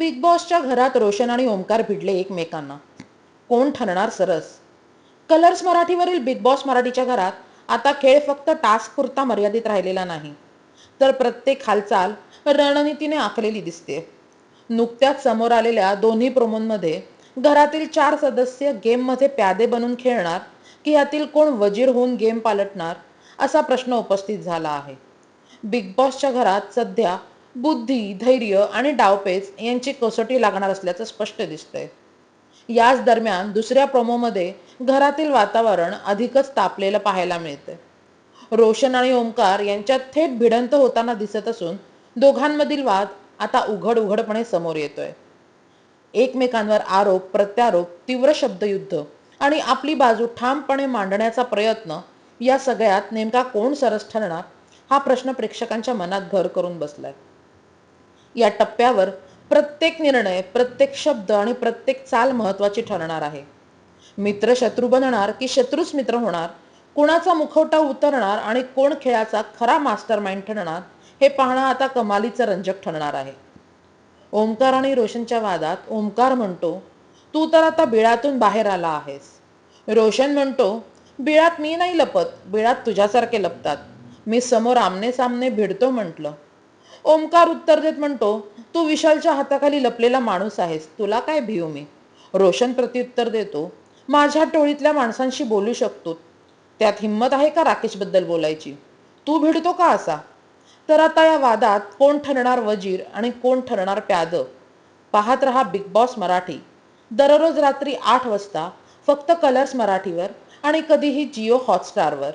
Big बॉसच्या घरात रोशन आणि ओमकार भिडले एकमेकांना. कोण ठरणार सरस? कलर्स मराठीवरील बिग बॉस मराठीच्या घरात आता खेळ फक्त टास्क पुरता मर्यादित राहिलेला नाही. तर प्रत्येक हालचाल रणनीतीने आखलेली दिसते. नुकत्याच समोर आलेल्या दोन्ही प्रोमोंमध्ये घरातील चार सदस्य गेममध्ये प्यादे बनून खेळणार की यातील कोण वजीर होऊन गेम पालटणार असा प्रश्न उपस्थित झाला आहे. बिग बॉसच्या घरात सध्या बुद्धी धैर्य आणि डावपेच यांची कसोटी लागणार असल्याचं स्पष्ट दिसतंय. याच दरम्यान दुसऱ्या प्रोमोमध्ये घरातील वातावरण अधिकच तापलेलं पाहायला मिळतंय. रोशन आणि ओमकार यांच्यात थेट भिडंत होताना दिसत असून दोघांमधील वाद आता उघड उघडपणे समोर येतोय. एकमेकांवर आरोप प्रत्यारोप तीव्र शब्दयुद्ध आणि आपली बाजू ठामपणे मांडण्याचा प्रयत्न या सगळ्यात नेमका कोण सरस ठरणार हा प्रश्न प्रेक्षकांच्या मनात घर करून बसलाय. या टप्प्यावर प्रत्येक निर्णय प्रत्येक शब्द आणि प्रत्येक चाल महत्वाची ठरणार आहे. मित्र शत्रू बनणार की शत्रूच मित्र होणार? कोणाचा मुखवटा उतरणार आणि कोण खेळाचा खरा मास्टर माइंड ठरणार? हे पाहणं आता कमालीचं रंजक ठरणार आहे. ओमकार आणि रोशनच्या वादात ओमकार म्हणतो तू तर आता बिळातून बाहेर आला आहेस. रोशन म्हणतो बिळात मी नाही लपत बिळात तुझ्यासारखे लपतात. मी समोर आमने सामने भिडतो म्हटलं. ओमकार उत्तर देत म्हणतो तू विशालच्या हाताखाली लपलेला माणूस आहेस. तुला काय भिऊ मी? रोशन प्रत्युत्तर देतो माझ्या टोळीतल्या माणसांशी बोलू शकतो. त्यात हिंमत आहे का राकेशबद्दल बोलायची? तू भिडतो का असा? तर आता या वादात कोण ठरणार वजीर आणि कोण ठरणार प्याद? पाहत रहा बिग बॉस मराठी. दररोज रात्री आठ वाजता फक्त कलर्स मराठीवर आणि कधीही जिओ हॉटस्टारवर.